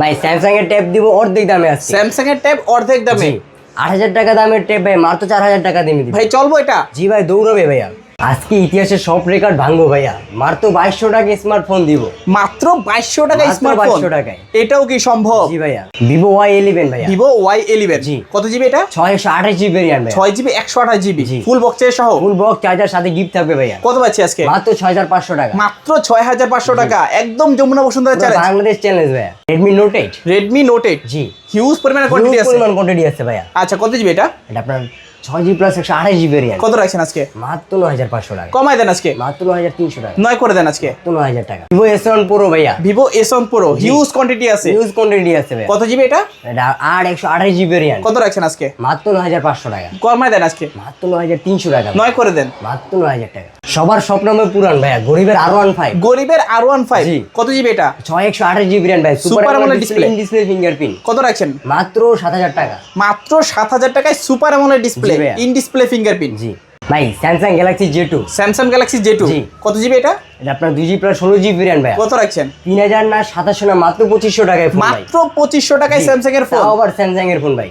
ভাই স্যামসাং এর ট্যাব দিব অর্ধেক দামে আছে স্যামসাং এর ট্যাব অর্ধেক দামে। আট হাজার টাকা দামের ট্যাব ভাই মাত্র চার হাজার টাকা দিয়ে ভাই চলবো এটা? জি ভাই দৌড়বে ভাইয়া। আজকে ইতিহাসের সব রেকর্ড ভাঙবো ভাইয়া। মাত্র বাইশশো টাকা স্মার্টফোন দিব। মাত্র বাইশশো টাকা স্মার্টফোন টাকায়। এটাও কি সম্ভব? জি ভাইয়া। ভিভো ওয়াই ইলেভেন ভাইয়া। ভিভো ওয়াই ইলেভেন জি। কত জিবি এটা? ছয়শো আঠাশ জিবি ভেরিয়ান্ট ভাইয়া। ছয় জিবি একশো আঠাশ জিবি। ফুল বক্সের সহ? ফুল বক্স চার্জার সাথে গিফট থাকবে ভাইয়া। কত পাচ্ছি আজকে? মাত্র ছয় হাজার পাঁচশো টাকা। মাত্র ছয় হাজার পাঁচশো টাকা। একদম যমুনা বসুন্ধরা চ্যালেঞ্জ বাংলাদেশ চ্যালেঞ্জ ভাইয়া। Redmi note eight Redmi note eight জি। হিউজ পরিমাণে কোয়ান্টিটি আছে। কোয়ান্টিটি আছে ভাইয়া। আচ্ছা কত জিবি এটা? এটা আপনার ছয় জি প্লাস একশো আঠাশ জিবি ভেরিয়ান্ট কত রাখছেন আজকে? মাত্র নয় হাজার পাঁচশো টাকা। কমাই দেন আজকে? মাত্র নয় হাজার তিনশো টাকা। নয় করে দেন আজকে? নয় হাজার টাকা। ভিভো এস ওয়ান প্রো ভাইয়া। Vivo S one pro huge quantity আছে। হিউজ কোয়ান্টিটি আছে কত জিবি এটা? আর একশো আঠাশ জিবি ভেরিয়ান্ট কত রাখছেন আজকে? মাত্র নয় হাজার পাঁচশো টাকা। কমাই দেন আজকে? মাত্র নয় হাজার তিনশো টাকা। নয় করে দেন। মাত্র নয় হাজার টাকা। সবার স্বপ্ন হবে পুরান ভাইয়া গরিবের আর ওয়ান ফাইভ গরিবের আর ওয়ান ফাইভ জি। কত জিবি এটা? ছয় একশো আঠাশ জিবি ভেরিয়ান্ট ভাই super AMOLED display. Display fingerprint কত রাখছেন? মাত্র সাত হাজার টাকা। মাত্র সাত হাজার টাকায় super AMOLED display in display fingerprint জি। ভাই Samsung Galaxy J two Samsung Galaxy J two জি। কত জিবি এটা? এটা আপনার দুই জিবি প্লাস ষোলো জিবি ভেরিয়ান্ট ভাই কত রাখছেন? তিন হাজার না সাতাশশো না মাত্র পঁচিশশো টাকায় মাত্র পঁচিশশো টাকায় স্যামসাং এর ফোন আবার স্যামসাং এর ফোন ভাই।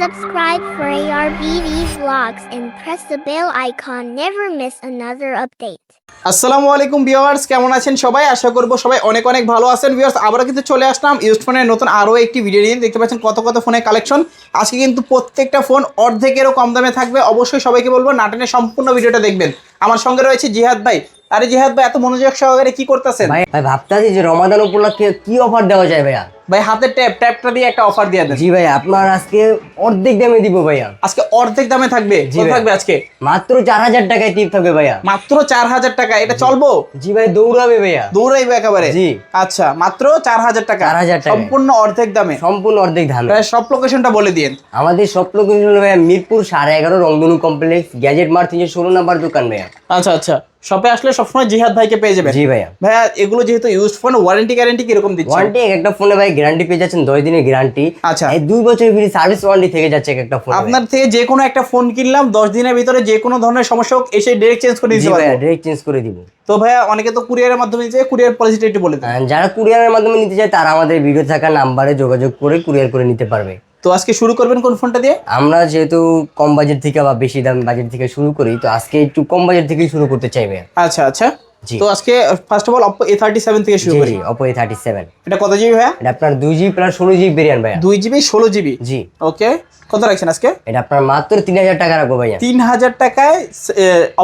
Subscribe for ARBD vlogs and press the bell icon. Never miss another update. আসসালামু আলাইকুম ভিউয়ার্স কেমন আছেন সবাই? আশা করব সবাই অনেক অনেক ভালো আছেন। ভিউয়ার্স আবারও কিন্তু চলে আসলাম ইউজ ফোনের নতুন আরও একটি ভিডিও নিয়ে। দেখতে পাচ্ছেন কত কত ফোনের কালেকশন আজকে কিন্তু প্রত্যেকটা ফোন অর্ধেকেরও কম দামে থাকবে। অবশ্যই সবাইকে বলব নাটনের সম্পূর্ণ ভিডিওটা দেখবেন। আমার সঙ্গে রয়েছে জিহাদ ভাই। আরে জিহাদ ভাই এত মনোযোগ সহকারে কি করতেছেন? ভাই ভাই ভাবতাছি যে রমাদান উপলক্ষে কি অফার দেওয়া যায় ভাইয়া? ভাই হাতে ট্যাপ ট্যাপটা দিয়ে একটা অফার দিয়ে দেন। জি ভাই আপনার আজকে অর্ধেক দামে দিব ভাইয়া। আজকে অর্ধেক দামে থাকবে? জি থাকবে আজকে? মাত্র চার হাজার টাকায় টিপ থাকবে ভাইয়া। মাত্র চার হাজার টাকা এটা চলবো? জি ভাই দৌড়াবে ভাইয়া। দৌড়াইবে একেবারে? জি। আচ্ছা মাত্র চার হাজার টাকা। 4,000 টাকায়। সম্পূর্ণ অর্ধেক দামে। সম্পূর্ণ অর্ধেক ধান প্রায় সব লোকেশনটা বলে দিন আমাদের সব লোকেশন ভাইয়া মিরপুর সাড়ে এগারো রংধনু কমপ্লেক্স গ্যাজেট মার্ট তিনশো ষোলো নাম্বার দোকান ভাইয়া। আচ্ছা আচ্ছা। শপে আসলে সবসময় জিহাদ ভাইকে পেয়ে যাবেন। জি ভাইয়া। ভাইয়া এগুলো যেহেতু ইউজ ফোন ওয়ারেন্টি গ্যারেন্টি কীরকম দিচ্ছে ওয়ারেন্টি এক একটা ফোনে ভাই গ্যারান্টি পেয়ে যাচ্ছেন দশ দিনের গ্যারান্টি আচ্ছা। এই দুই বছর ফ্রি সার্ভিস ওয়ারেন্টি থেকে যাচ্ছে এক একটা ফোন আপনার থেকে যে কোনো একটা ফোন কিনলাম দশ দিনের ভিতরে যে কোনো ধরনের সমস্যা হোক এসে ডিরেক্ট চেঞ্জ করে দিতে ভাইয়া পারব। ডিরেক্ট চেঞ্জ করে দিব। তো ভাইয়া অনেকে তো কুরিয়ারের মাধ্যমে দিচ্ছে কুরিয়ার পলিসিটা একটু বলে দেন। যারা কুরিয়ারের মাধ্যমে নিতে চায় তারা আমাদের ভিডিও থাকা নাম্বারে যোগাযোগ করে কুরিয়ার করে নিতে পারবে। তো আজকে শুরু করবেন কোন ফোনটা দিয়ে? আমরা যেহেতু কম বাজেট থেকে বা বেশি দাম বাজেট থেকে শুরু করি তো আজকে একটু কম বাজেট থেকেই শুরু করতে চাইবে। আচ্ছা আচ্ছা। জি। তো আজকে first of all Oppo A thirty seven থেকে শুরু করি। অপো এ থার্টি সেভেন এটা কত জিবি ভাইয়া? এটা আপনার দুই জিবি প্লাস ষোলো জিবি ভেরিয়ান্ট ভাইয়া। দুই জিবি ষোলো জিবি জি। ওকে কত রাখছেন আজকে? এটা আপনার মাত্র তিন হাজার টাকা রাখব ভাইয়া। তিন হাজার টাকায়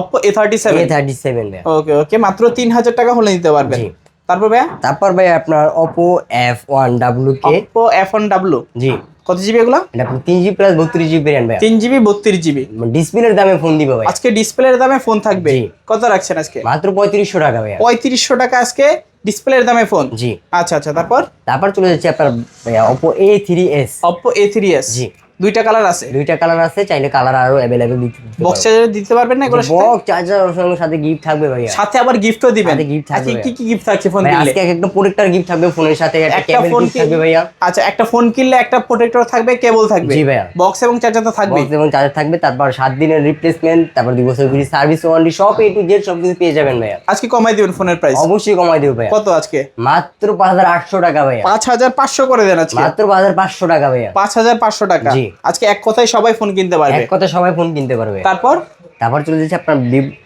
Oppo A thirty A seven thirty seven ভাইয়া। ওকে ওকে মাত্র তিন হাজার টাকা হলে নিতে পারবেন। তারপর ভাইয়া? তারপর ভাই আপনার Oppo F one W K Oppo F one W জি। কত জিবি এগুলো? এটা আপনার তিন জিবি প্লাস বত্রিশ জিবি ভেরিয়ান্ট ভাইয়া। তিন জিবি বত্রিশ জিবি ডিসপ্লের দামে ফোন দিবে ভাই আজকে ডিসপ্লের দামে ফোন থাকবে। কত রাখছেন আজকে? মাত্র পঁয়ত্রিশশো টাকা ভাই পঁয়ত্রিশশো টাকা আজকে ডিসপ্লের দামে ফোন জি। আচ্ছা আচ্ছা তারপর? তারপর চলে যাচ্ছে আপনার ভাইয়া Oppo A three S Oppo A three S জি। দুইটা কালার আছে? দুইটা কালার আছে চাইলে কালার আরও अवेलेबल অ্যাভেলেবেল বক্স চার্জার দিতে পারবেন না এগুলো বক্স চার্জার ওর সঙ্গে সাথে গিফট থাকবে ভাইয়া। সাথে আবার গিফটও দিবেন? সাথে গিফট থাকবে কি কি গিফট থাকছে ফোন ভাই, কিনলে? আজকে এক একটা প্রোডাক্টার গিফট থাকবে ফোনের সাথে একটা কেবল গিফট থাকবে ভাইয়া। আচ্ছা একটা ফোন কিনলে একটা প্রোটেক্টর থাকবে কেবল থাকবে? জি ভাইয়া। বক্স এবং চার্জার তো থাকবে বক্স এবং চার্জার থাকবে তারপর সাত দিনের রিপ্লেসমেন্ট তারপর দুই বছর ফ্রি সার্ভিস ওয়ারেন্টি সব এ টু জেড সব কিছু পেয়ে যাবেন ভাইয়া। আজকে কমাই দিবেন ফোনের প্রাইস অবশ্যই কমাই দেবো ভাইয়া। কত আজকে? মাত্র পাঁচ হাজার আটশো টাকা ভাইয়া। পাঁচ হাজার পাঁচশো করে দেন আজকে। মাত্র পাঁচ হাজার পাঁচশো টাকা ভাইয়া। পাঁচ হাজার পাঁচশো টাকা। জি। আজকে এক কথায় সবাই ফোন কিনতে পারবে। এক কথা সবাই ফোন কিনতে পারবে। তারপর? তারপর চলে যাচ্ছে আপনার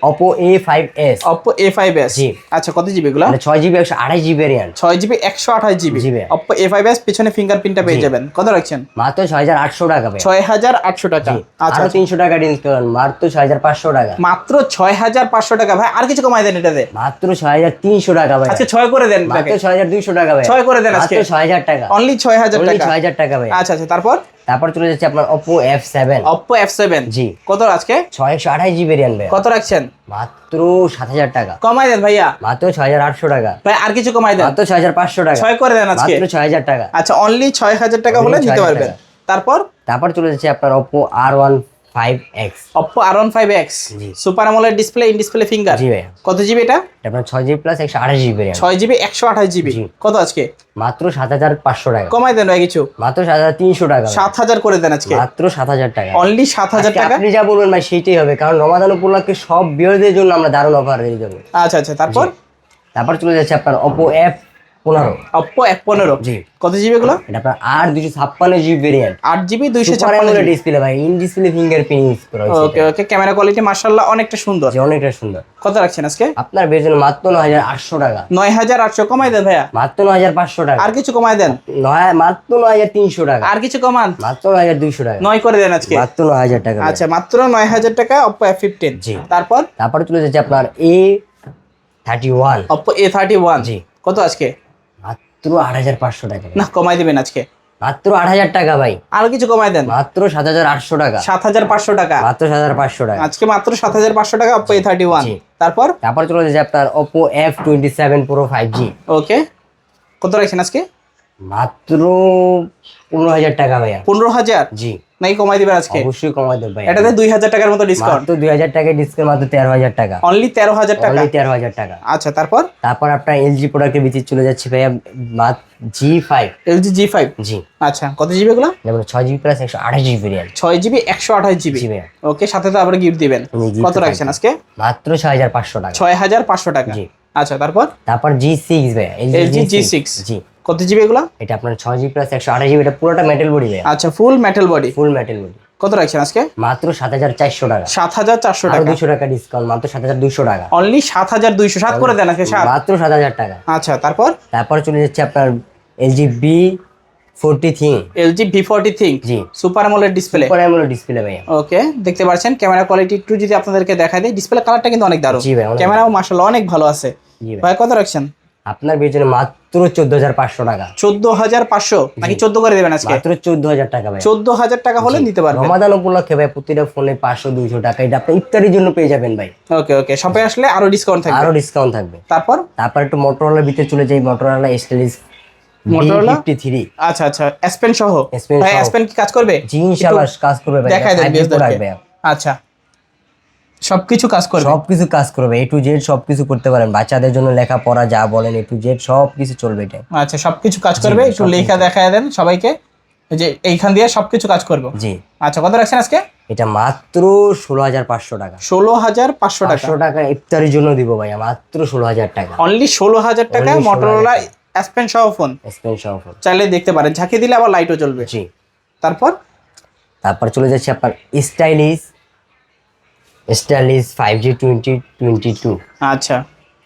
Oppo A five S Oppo A five S জি। আচ্ছা কত জিবি এগুলো? ছয় জিবি একশো আঠাশ জিবি ভ্যারিয়েন্ট ছয় জিবি একশো আঠাশ GB. Oppo A five S পিছনে ফিঙ্গারপ্রিন্টটা পেয়ে যাবেন। কত রাখছেন? মাত্র ছয় হাজার আটশো টাকা ছয় হাজার আটশো টাকা। আচ্ছা আরও তিনশো টাকা ডিসকাউন্ট মাত্র ছয় হাজার পাঁচশো টাকা। মাত্র ছয় হাজার পাঁচশো টাকা। ভাই আর কিছু কমাই দেন এটাতে। মাত্র ছয় হাজার তিনশো টাকা ভাই আজকে ছয় করে দেন। মাত্র ছয় হাজার দুইশো টাকা ভাই ছয় করে দেন আজকে। মাত্র ছয় হাজার টাকা। অনলি ছয় হাজার টাকা। ছয় হাজার টাকা ভাই আচ্ছা আচ্ছা। তারপর? তারপর চলে যাচ্ছে আপনার Oppo F seven Oppo F seven জি। কত আজকে? ছয় একশো আঠাশ জিবি র্যাম কত রাখছেন? মাত্র সাত হাজার টাকা। কমাই দেন ভাইয়া। মাত্র ছয় হাজার আটশো টাকা। ভাই আর কিছু কমাই দেন? মাত্র ছয় হাজার পাঁচশো টাকা। ছয় করে দেন আজকে? মাত্র ছয় হাজার টাকা। আচ্ছা অনলি ছয় হাজার টাকা হলে দিতে পারবেন। তারপর? তারপর চলে যাচ্ছে আপনার Oppo R one five X Oppo R one five X জি। সুপার আমলের ডিসপ্লে ইন ডিসপ্লে ফিঙ্গার জি ভাইয়া। কত জিবি এটা? আপনার ছয় জিবি প্লাস একশো আঠাশ জিবি ভ্যারিয়েন্ট ছয় জিবি একশো আঠাশ জিবি জি। কত আজকে? মাত্র সাত হাজার পাঁচশো টাকা। কমাই দেন ভাই কিছু। মাত্র সাত হাজার তিনশো টাকা ভাই। সাত হাজার করে দেন আজকে। মাত্র সাত হাজার টাকা। অনলি সাত হাজার আজকে টাকা? আপনি যা বলবেন ভাই সেইটাই হবে। কারণ রমাদান উপলক্ষে সব বিয়েদের জন্য আমরা দারুণ অফার দিয়ে দেবো আচ্ছা আচ্ছা তারপর? তারপর চলে যাচ্ছে আপনার ওপো এফ পনেরো। অপ্পো এফ পনেরো। জি। কত জিবি এগুলো? এটা আপনার আট দুশো ছাপ্পান্ন জিবি ভেরিয়েন্ট আট জিবি দুইশো সুপার ছাপ্পান্ন ডিসপ্লে ভাই ইন ডিসপ্লে ফিঙ্গারপ্রিন্ট ইউজ করা ওকে ওকে ক্যামেরা কোয়ালিটি অনেকটা সুন্দর। অনেকটা সুন্দর। কত রাখছেন আজকে? আপনার বেতন মাত্র নয় হাজার আটশো টাকা। নয় হাজার আটশো কমাই দেন ভাইয়া। মাত্র নয় হাজার পাঁচশো টাকা। আর কিছু কমাই দেন? নয় মাত্র নয় হাজার তিনশো টাকা। আর কিছু কমান? মাত্র নয় হাজার দুইশো টাকা। নয় করে দেন আজকে। মাত্র নয় হাজার টাকা আচ্ছা মাত্র নয় হাজার টাকা অপ্পো এফ ফিফটিন জি। তারপর? তারপরে চলে যাচ্ছে আপনার A thirty one Oppo A thirty one জি। কত আজকে? মাত্র আট হাজার পাঁচশো টাকা। না কমাই দিবেন আজকে। মাত্র আট হাজার টাকা ভাই। আর কিছু কমাই দেন? মাত্র সাত হাজার আটশো টাকা। সাত হাজার পাঁচশো টাকা। মাত্র সাত হাজার পাঁচশো টাকা। আজকে মাত্র সাত হাজার পাঁচশো টাকা অপো এ থার্টি ওয়ান তারপর? তারপর চলে যাচ্ছে আপনার Oppo F twenty seven pro five G okay কত রাখছেন আজকে? মাত্র পনেরো হাজার টাকা ভাইয়া। পনেরো হাজার? জি। নাকি কমাই দিবেন আজকে? অবশ্যই কমাই দেবো ভাই এটাতে দুই হাজার টাকার মতো ডিসকাউন্ট মাত্র দুই হাজার টাকা ডিসকাউন্ট মাত্র তেরো হাজার টাকা। অনলি তেরো হাজার টাকা? অনলি তেরো হাজার টাকা। আচ্ছা তারপর? তারপর আপনার এলজি প্রোডাক্টের ভিতরে চলে যাচ্ছে ভাইয়া G five LG G five জি। আচ্ছা কত জিবি এগুলো? যেমন ছয় জিবি প্লাস একশো আঠাশ জিবি ভেরিয়েন্ট ছয় জিবি একশো আঠাশ জিবি জি ওকে সাথে তো আবার গিফট দিবেন। কত রাখছেন আজকে? মাত্র ছয় হাজার পাঁচশো টাকা। ছয় হাজার পাঁচশো টাকা। জি। আচ্ছা তারপর? তারপর জি সিক্স ভাইয়া LG G6 জি। কত জিবি এগুলো? এটা আপনার ছয় জিবি প্লাস একশো আঠাশ জিবি এটা পুরোটা মেটাল বডি আচ্ছা full metal body full metal body কত রাখছেন আজকে? মাত্র সাত হাজার চারশো টাকা। সাত হাজার চারশো টাকা। দুশো টাকা ডিসকাউন্ট মাত্র সাত হাজার দুশো টাকা। অনলি সাত হাজার দুইশো সাত করে দেন আজকে সাত। মাত্র সাত হাজার টাকা। আচ্ছা তারপর? তারপর চলে যাচ্ছে আপনার LG B forty ThinQ LG V forty ThinQ জি। Super AMOLED display super AMOLED display ভাই ওকে দেখতে পাচ্ছেন ক্যামেরা কোয়ালিটি একটু যদি আপনাদেরকে দেখা দেয় ডিসপ্লে কালারটা কিন্তু অনেক দারুণ। জি ভাই, ক্যামেরাও মাসাল্লাহ অনেক ভালো আছে। ভাই কত রাখছেন? আপনার বেতনে মাত্র চোদ্দ হাজার পাঁচশো টাকা। চোদ্দ হাজার পাঁচশো নাকি চোদ্দ করে দেবেন আজকে? মাত্র চোদ্দ হাজার টাকা ভাই চোদ্দ হাজার টাকা হলে নিতে পারবেন। রমাদান উপলক্ষে ভাই প্রতিটা ফোনে পাঁচশো দুইশো টাকা। এটা আপনি ইফতারির জন্য পেয়ে যাবেন ভাই। ওকে ওকে। শপে আসলে আরও ডিসকাউন্ট থাকবে। আরও ডিসকাউন্ট থাকবে। তারপর? তারপর একটু মোটরোলার ভিতরে চলে যাই। মোটরোলা স্টাইলিশ আচ্ছা আচ্ছা। এসপেন সহ? S ভাই এসপেন কি কাজ করবে? জি ইনশাল্লাহ কাজ করবে ভাই দেখাই দেন এটা 5G বিএসদেরকে। product ভাইয়া। আচ্ছা। সবকিছু কাজ করবে। সবকিছু কাজ করবে এ টু জেড সবকিছু করতে পারেন। বাচ্চাদের জন্য লেখা পড়া যা বলেন এ টু জেড সবকিছু চলবে এটা আচ্ছা সবকিছু কাজ করবে। একটু লেখা দেখায় দেন সবাইকে। এই যে এইখান দিয়ে সবকিছু কাজ করবে। জি। আচ্ছা কত রাখছেন আজকে? এটা মাত্র ষোলো হাজার পাঁচশো টাকা। ষোলো হাজার পাঁচশো টাকা। টাকা ইফতারির জন্য দিব ভাইয়া মাত্র ষোলো হাজার টাকা। অনলি ষোলো হাজার টাকা Only 16,000 মোটরোলা এসপেন সহ ফোন স্পেন সহ ফোন। চাইলে দেখতে পারেন। ঝাঁকি দিলে আবার লাইটও জ্বলবে। জি। তারপর? তারপর চলে যাচ্ছে আপনার stylish stylish five G twenty twenty two আচ্ছা।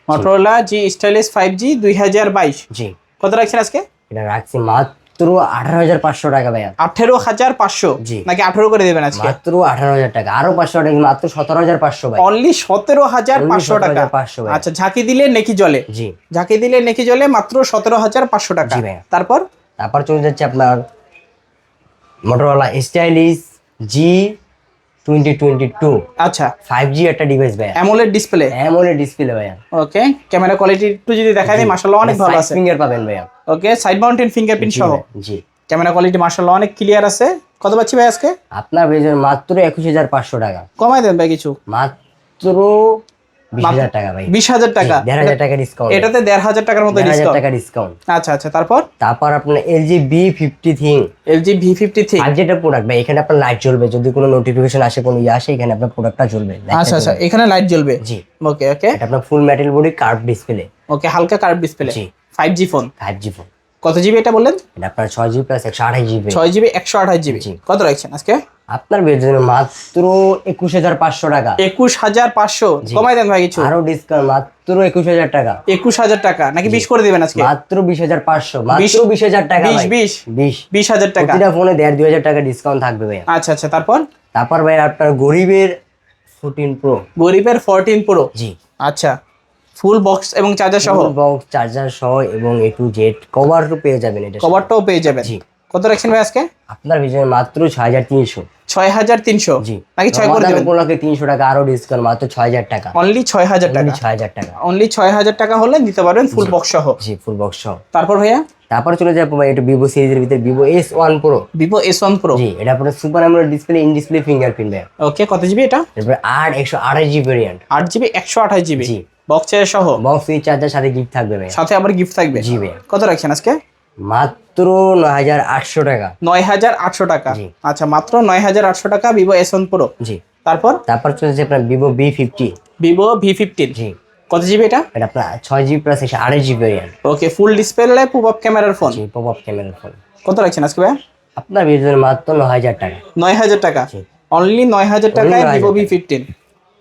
Motorola G stylish five G দুই হাজার বাইশ। জি। কত রাখছেন আজকে? এটা রাখছি মাত্র আঠারো হাজার পাঁচশো টাকা ভাইয়া। আঠেরো হাজার পাঁচশো? জি। নাকি আঠেরো করে দেবেন আজকে? মাত্র আঠারো হাজার টাকা। আরও পাঁচশো টাকা মাত্র সতেরো হাজার পাঁচশো ভাই। অনলি সতেরো হাজার পাঁচশো টাকা। 17,500 ভাই। আচ্ছা ঝাঁকি দিলে নেকি জলে জি। ঝাঁকি দিলে নেকি জলে মাত্র সতেরো হাজার পাঁচশো টাকা। তারপর? তারপর চলে যাচ্ছে আপনার Motorola stylish G twenty twenty two আচ্ছা। ফাইভ জি একটা ডিভাইস ভাই অ্যামোলেড ডিসপ্লে অ্যামোলেড ডিসপ্লে ভাইয়া। ওকে ক্যামেরা কোয়ালিটি একটু যদি দেখাই দিই মাসাল্লাহ অনেক ভালো আছে। ফিঙ্গার পাবেন ভাইয়া। ওকে সাইড মাউন্টেন ফিঙ্গারপ্রিন্ট সহ। জি। ক্যামেরা কোয়ালিটি মাসাল্লাহ অনেক ক্লিয়ার আছে। কত পাচ্ছি ভাই আজকে? আপনার বেতন মাত্র একুশ হাজার পাঁচশো টাকা। কমাই দেন ভাই কিছু। মাত্র বিশ হাজার টাকা ভাই। বিশ হাজার টাকা। দেড় হাজার টাকা ডিসকাউন্ট এটাতে দেড় হাজার টাকার মতো দেড় হাজার ডিসকাউন্ট টাকা ডিসকাউন্ট আচ্ছা আচ্ছা তারপর? তারপর আপনার LG B fifty ThinQ LG V fifty three আর যেটা প্রোডাক্ট ভাই এখানে আপনার লাইট জ্বলবে। যদি কোনো নোটিফিকেশন আসে কোনো ইয়ে আসে এখানে আপনার প্রোডাক্টটা জ্বলবে। আচ্ছা আচ্ছা এখানে লাইট জ্বলবে? জি। ওকে ওকে এটা আপনার full metal body curve display okay হালকা কার্ভ ডিসপ্লে জি। Five G phone five G phone কত জিবি এটা বললেন? এটা আপনার ছয় জিবি প্লাস একশো আঠাশ জিবি ছয় জিবি একশো আঠাশ জিবি জি। কত রাখছেন আজকে? আপনার বেতন মাত্র একুশ হাজার পাঁচশো টাকা। একুশ হাজার পাঁচশো। কমাই দেন ভাই কিছু। আরও ডিসকাউন্ট মাত্র একুশ হাজার টাকা। একুশ হাজার টাকা। নাকি বিশ করে দেবেন আজকে? মাত্র বিশ হাজার পাঁচশো। মাত্র বিশ- বিশ হাজার টাকা বিশ, বিশ। বিশ। বিশ হাজার টাকা। প্রতিটা ফোনে দেড় দুই হাজার টাকা ডিসকাউন্ট থাকবে ভাই আচ্ছা আচ্ছা তারপর? তারপর ভাই আপনার গরিবের ফোরটিন প্রো গরিবের ফোরটিন প্রো জি। আচ্ছা ফুল বক্স এবং চার্জার সহ? বক্স চার্জার সহ এবং এ টু জেড কভার পেয়ে যাবেন এটা কভারটাও পেয়ে যাবেন। জি। কত রাখছেন ভাই আজকে? আপনার ভিজনে মাত্র ছয় হাজার তিনশো। ছয় হাজার তিনশো? জি। নাকি ছয় করে দেবেন? উপলক্ষে তিনশো টাকা আরও ডিসকাউন্ট মাত্র ছয় হাজার টাকা। অনলি ছয় হাজার টাকা? ছয় হাজার টাকা। অনলি ছয় হাজার টাকা হলে দিতে পারবেন ফুল বক্স সহ। জি ফুল বক্স সহ। তারপর ভাইয়া? তারপর চলে যাব ভাই একটু ভিভো সিরিজের ভিতরে Vivo S one pro Vivo S one pro জি এটা আপনার super AMOLED display in display fingerprint ভাই ওকে কত জিবি এটা? তারপরে আট একশো আঠাশ জিবি ভেরিয়েন্ট আট জিবি একশো আঠাশ জিবি জি। বক্স সহ? বক্স চার্জার সাথে গিফট থাকবে ভাই সাথে আবার গিফট থাকবে? জি ভাই কত রাখছেন আজকে? মাত্র নয় হাজার আটশো টাকা। নয় হাজার আটশো টাকা। আচ্ছা মাত্র নয় হাজার আটশো টাকা ভিভো এস ওয়ান প্রো জি। তারপর? তারপর চলেছে আপনার Vivo B fifty Vivo V fifteen জি। কত জিবি এটা? এটা আপনার ছয় জিবি প্লাস একশো আড়াই GB variant okay full display pop up ক্যামেরার ফোন জি পপ আপ ক্যামেরার ফোন কত রাখছেন আজকে ভাইয়া? আপনার বিদ্যুতের মাত্র ন হাজার টাকা। নয় হাজার টাকা। অনলি নয় হাজার টাকায় ভিভো ভি ফিফটিন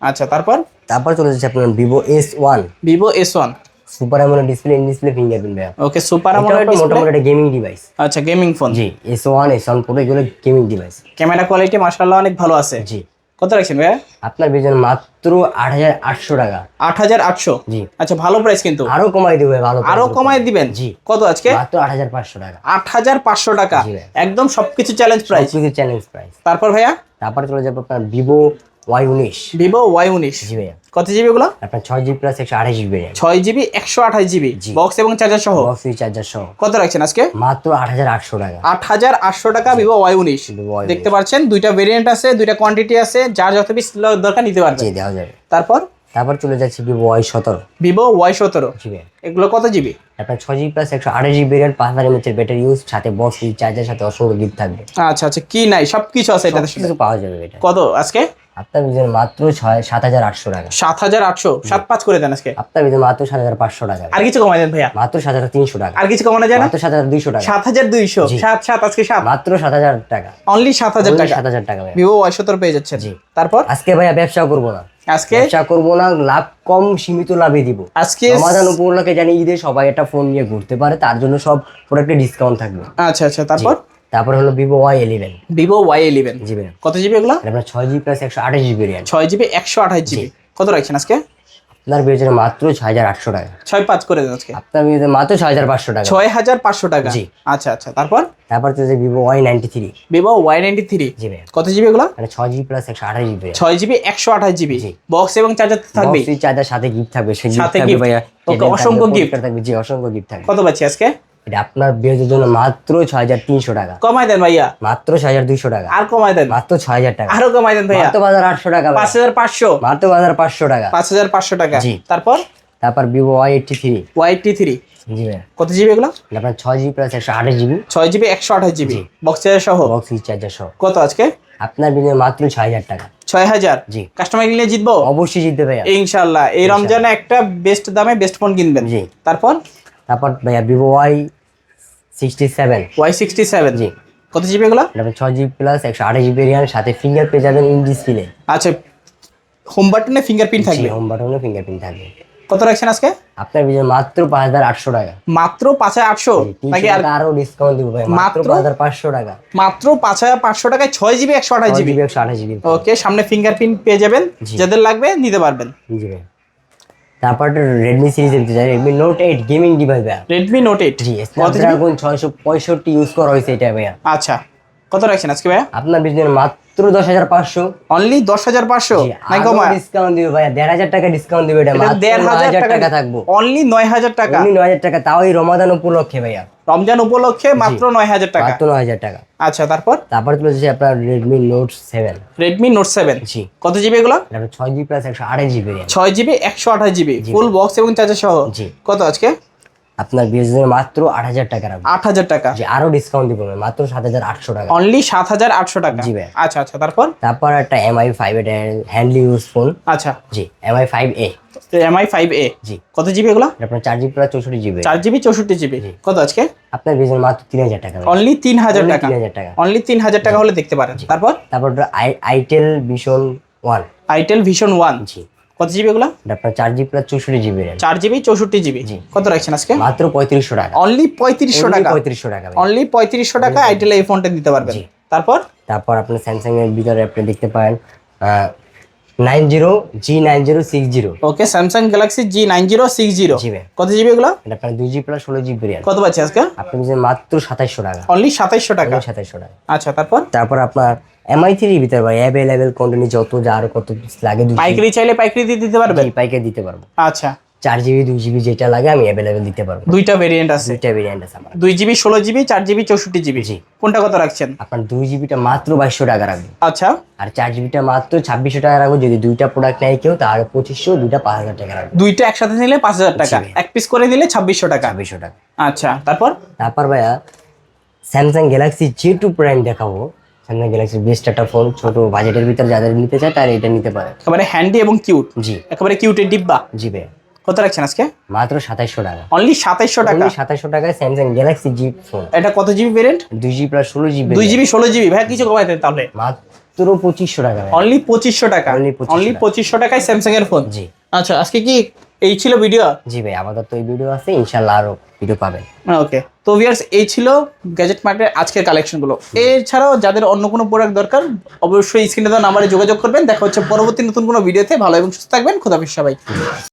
আচ্ছা তারপর? তারপর চলে যাচ্ছে আপনার Vivo S one Vivo S one super AMOLED display in display fingerprint ভাইয়া। ওকে সুপার আমোলেড আপনার মোটামুটি একটা গেমিং ডিভাইস আচ্ছা গেমিং ফোন জি এস ওয়ান এস ওয়ান পুরো এগুলো গেমিং ডিভাইস ক্যামেরা কোয়ালিটি মাশাআল্লাহ অনেক ভালো আছে। জি। কত রাখছেন ভাইয়া? আপনার বিদ্যুতের মাত্র আট হাজার আটশো টাকা। আট হাজার আটশো? জি। আচ্ছা ভালো প্রাইস কিন্তু। আরও কমাই দেবে ভালো আরও কমায় দিবেন? জি। কত আজকে? মাত্র আট হাজার পাঁচশো টাকা। আট হাজার পাঁচশো টাকা। একদম সবকিছু চ্যালেঞ্জ প্রাইস কিছু চ্যালেঞ্জ প্রাইস তারপর ভাইয়া? তারপর চলে যাবে আপনার ভিভো ওয়াই উনিশ। ভিভো ওয়াই উনিশ। জি ভাইয়া। কত জিবি গুলো আপনার ছয় জিবি প্লাস একশো আঠাশ জিবি ছয় জিবি একশো আঠাশ জিবি। বক্স এবং চার্জার সহ? বক্স চার্জার সহ। কত রাখছেন আজকে? মাত্র আট হাজার আটশো টাকা। আট হাজার আটশো টাকা ভিভো ওয়াই উনিশ। দেখতে পাচ্ছেন দুইটা ভেরিয়েন্ট আছে দুইটা কোয়ান্টিটি আছে যার যত পিস দরকার নিতে পারবে জি দেওয়া যাবে। তারপর? তারপর চলে যাচ্ছে ভিভো ওয়াই সতেরো। ভিভো ওয়াই সতেরো। এগুলো কত জিবি আপনার ছয় জিবি প্লাস একশো আঠাশ জিবি ভেরিয়েন্ট পাঁচ হাজার এমএচের ব্যাটারি ইউজ সাথে বক্স চার্জার সাথে অসংখ্য গিফট থাকবে। আচ্ছা আচ্ছা কি নাই সবকিছু আছে এটাতে। কিছু পাওয়া যাবে এটা। কত আজকে? আপনার বিজয় মাত্র ছয় সাত হাজার আটশো টাকা। সাত হাজার আটশো? সাত পাঁচ করে দেন আজকে। আপনার বিজয় মাত্র সাত হাজার পাঁচশো টাকা। আর কিছু কমাই দেন ভাইয়া। মাত্র সাত হাজার তিনশো টাকা। আর কিছু কমানো যায় না? মাত্র সাত হাজার দুইশো টাকা। সাত হাজার দুইশো? সাত সাত আজকে সাত? মাত্র সাত হাজার টাকা। অনলি সাত হাজার টাকা। সাত হাজার টাকা ভিভো ওয়াই সতেরো পেয়ে যাচ্ছেন। জি। তারপর? আজকে ভাইয়া ব্যবসা করব না। আজকে? ব্যবসা করব না লাভ কম সীমিত লাভে দিব। আজকে সমাধান উপলক্ষে জানি ঈদে সবাই একটা ফোন নিয়ে ঘুরতে পারে তার জন্য সব প্রোডাক্টে ডিসকাউন্ট থাকবে। আচ্ছা আচ্ছা তারপর? তারপর হলো Vivo Y eleven Vivo Y eleven জি ভাইয়া কত জিবি এগুলো? আপনার ছয় জিবি প্লাস একশো আঠাশ জিবি র্যাম ছয় জিবি একশো আঠাশ জিবি কত রাখছেন আজকে? আপনার বেজে মাত্র ছয় হাজার আটশো টাকা। ছয় পাঁচ করে দেন আজকে। আপনার বেজে মাত্র ছয় হাজার পাঁচশো টাকা। ছয় হাজার পাঁচশো টাকা। জি। আচ্ছা আচ্ছা তারপর? তারপর হচ্ছে Vivo Y ninety three Vivo Y ninety three জি কত জিবি এগুলো? মানে ছয় জিবি প্লাস একশো আঠাশ জিবি ছয় জিবি একশো আঠাশ জিবি জি। বক্স এবং চার্জার থাকবে চার্জার সাথে গিফট থাকবে। সেই গিফট সাথে থাকবে ভাইয়া। অসংখ্য গিফট থাকবে। জি অসংখ্য গিফট থাকবে। কত পাচ্ছি আজকে? এটা আপনার বিয়ের জন্য মাত্র ছয় হাজার তিনশো টাকা। কমাই দেন ভাইয়া। মাত্র ছয় হাজার দুইশো টাকা। আর কমাই দেন। মাত্র ছয় হাজার টাকা। আরও কমাই দেন ভাইয়া। মাত্র হাজার আটশো টাকা পাঁচ হাজার পাঁচশো। মাত্র হাজার পাঁচশো টাকা। পাঁচ হাজার পাঁচশো টাকা। জি। তারপর? তারপর Vivo Y eighty three. Y T three. জি ভাইয়া। কত জিবি এগুলো? আপনার ছয় জিবি প্লাস একশো আঠাশ জিবি। ছয় জিবি একশো আঠাশ জিবি। বক্স চার্জার সহ? বক্স চার্জার সহ। কত আজকে? আপনার বিনিময়ে মাত্র ছয় হাজার টাকা। ছয় হাজার জি। কাস্টমার নিলে জিতবো? অবশ্যই জিতবে ভাইয়া। ইনশাল্লাহ। এই রমজানে একটা বেস্ট দামে বেস্ট ফোন কিনবেন। জি। তারপর? তারপর ভাইয়া Vivo Y sixty seven Y sixty seven জি। কত জিবি এগুলো? এটা ছয় জিবি প্লাস একশো আঠাশ জিবি র্যাম সাথে ফিঙ্গার পেয়ে যাবেন ইন ডিসপ্লে আচ্ছা হোম বাটনে ফিঙ্গারপ্রিন্ট থাকবে? হোম বাটনে ফিঙ্গারপ্রিন্ট থাকবে। কত রাখছেন আজকে? আপনার বিজয় মাত্র পাঁচ হাজার আটশো টাকা। মাত্র পাঁচ হাজার আটশো? নাকি আর ডিসকাউন্ট দিব ভাই মাত্র? পাঁচ হাজার পাঁচশো টাকা। মাত্র পাঁচ হাজার পাঁচশো টাকায় ছয় জিবি একশো আঠাশ জিবি জিবি একশো আঠাশ জিবি ওকে সামনে ফিঙ্গারপ্রিন্ট পেয়ে যাবেন। যাদের লাগবে নিতে পারবেন। জি ভাই তারপর রেডমি সিরিজ নিতে চাই Redmi note eight gaming device ভাইয়া রেডমি নোট এইট জি স্ন্যাপড্রাগন ছয়শো পঁয়ষট্টি ইউজ করা হয়েছে এটা ভাইয়া। আচ্ছা কত রাখছেন আজকে ভাইয়া? আপনার বিজনেস মাত্র দশ হাজার পাঁচশো। অনলি দশ হাজার পাঁচশো? ডিসকাউন্ট দিবে ভাইয়া দেড় হাজার টাকা ডিসকাউন্ট দিবে এটা দেড় হাজার টাকা থাকব। অনলি নয় হাজার টাকা। নয় হাজার টাকা তাও এই রমাদান উপলক্ষে ভাইয়া। রমজান উপলক্ষে মাত্র নয় হাজার টাকা। মাত্র নয় হাজার টাকা। আচ্ছা তারপর? তারপর যাচ্ছে আপনার Redmi note seven Redmi note seven জি। কত জিবি এগুলো? ছয় জিবি প্লাস একশো আড়াই জিবি ছয় জিবি একশো আঠাশ জিবি ফুল বক্স এবং চার্জার সহ? জি। কত আজকে? আপনার বিএসএন মাত্র আট হাজার টাকা রাখব। আট হাজার টাকা? জি আরও ডিসকাউন্ট দিব মাত্র সাত হাজার আটশো টাকা। অনলি সাত হাজার আটশো টাকা? জি ভাই। আচ্ছা আচ্ছা তারপর? তারপর একটা এমআই ফাইভ এটা হ্যান্ডলি ইউজ ফোন আচ্ছা। জি Mi five A Mi five A জি। কত জিবি এগুলো? আপনার চার জিবি প্লাস চৌষট্টি জিবি চার জিবি চৌষট্টি জিবি কত আজকে? আপনার বিএসএন মাত্র তিন হাজার টাকা অনলি তিন হাজার টাকা? 3000 টাকা। অনলি তিন হাজার টাকা হলে দেখতে পারেন। তারপর? তারপর itel vision one itel vision one জি। কত জিবি এগুলো? আপনার চার জিবি প্লাস চৌষট্টি জিবি চার জিবি চৌষট্টি জিবি। কত রাখছেন আজকে? মাত্র পঁয়ত্রিশশো টাকা। অনলি পঁয়ত্রিশশো টাকা? পঁয়ত্রিশশো টাকা অনলি পঁয়ত্রিশশো টাকা আইটেল এই ফোনটা দিতে পারবেন। তারপর? তারপর আপনি স্যামসাং এর ভিতরে আপনি দেখতে পারেন nine zero G nine zero six zero. Okay Samsung Galaxy G nine zero six zero কত জিবি এগুলো? এটা আপনার দুই জিবি প্লাস ষোলো জিবি র্যাম কত পাচ্ছি আজকে? আপনি মাত্র সাতাইশশো টাকা। অনলি সাতাইশশো টাকা? সাতাইশশো টাকা। আচ্ছা তারপর? তারপর আপনার এমআই থ্রির ভিতরে ভাই অ্যাভেলেবেল কোম্পানি যত যা আর কত লাগে পাইকারি চাইলে পাইকারি দিতে পারবেন? পাইকারি দিতে পারব। আচ্ছা। চার জিবি দুই জিবি যেটা লাগে আমি অ্যাভেলেবেল দিতে পারব। দুইটা ভেরিয়েন্ট আছে। দুইটা ভেরিয়েন্ট আছে আমার। দুই জিবি ষোলো জিবি চার জিবি চৌষট্টি জিবি। জি। কোনটা কত রাখছেন? আপনার দুই জিবিটা মাত্র বাইশশো টাকা রাখব। আচ্ছা। আর চার জিবিটা মাত্র ছাব্বিশশো টাকা রাখব যদি দুইটা প্রোডাক্ট নেয় কেউ তাহলে পঁচিশশো দুইটা পাঁচ হাজার টাকা রাখব। দুইটা একসাথে নিলে পাঁচ হাজার টাকা। এক পিস করে দিলে ছাব্বিশশো টাকা। ছাব্বিশশো টাকা। আচ্ছা তারপর? তারপর ভাইয়া Samsung Galaxy J two prime দেখাবো। স্যামসাং গ্যালাক্সি বেস্ট একটা ফোন ছোট বাজেটের ভিতরে যাদের নিতে চায় তারা এটা নিতে পারে। একেবারে হ্যান্ডি এবং কিউট জি। একেবারে কিউটের ডিব্বা। জি ভাইয়া। কত রাখছেন আজকে? মাত্র সাতাইশশো টাকা। অনলি সাতাইশশো টাকা? সাতাইশশো টাকায় স্যামসাং গ্যালাক্সি জি ফোন এটা কত জিবি ভেরিয়েন্ট দুই জিবি প্লাস ষোলো জিবি দুই জিবি ষোলো জিবি ভাই কিছু কমাই দেন তাহলে। মাত্র পঁচিশশো টাকা অনলি পঁচিশশো টাকা? Only 2500 অনলি পঁচিশশো টাকায় স্যামসাং এর ফোন জি। আচ্ছা আজকে কি এই ছিল ভিডিও জি ভাই আমাদের তো এই ভিডিও আছে ইনশাল্লাহ আরও ভিডিও পাবেন। ওকে তো ভিয়ার্স এই ছিল গ্যাজেট মার্কেটের আজকের কালেকশন কালেকশনগুলো এছাড়াও যাদের অন্য কোনো প্রোডাক্ট দরকার অবশ্যই স্ক্রিনে দেওয়া নাম্বারে যোগাযোগ করবেন। দেখা হচ্ছে পরবর্তী নতুন কোনো ভিডিওতে ভালো এবং সুস্থ থাকবেন। খোদাফিজ সবাই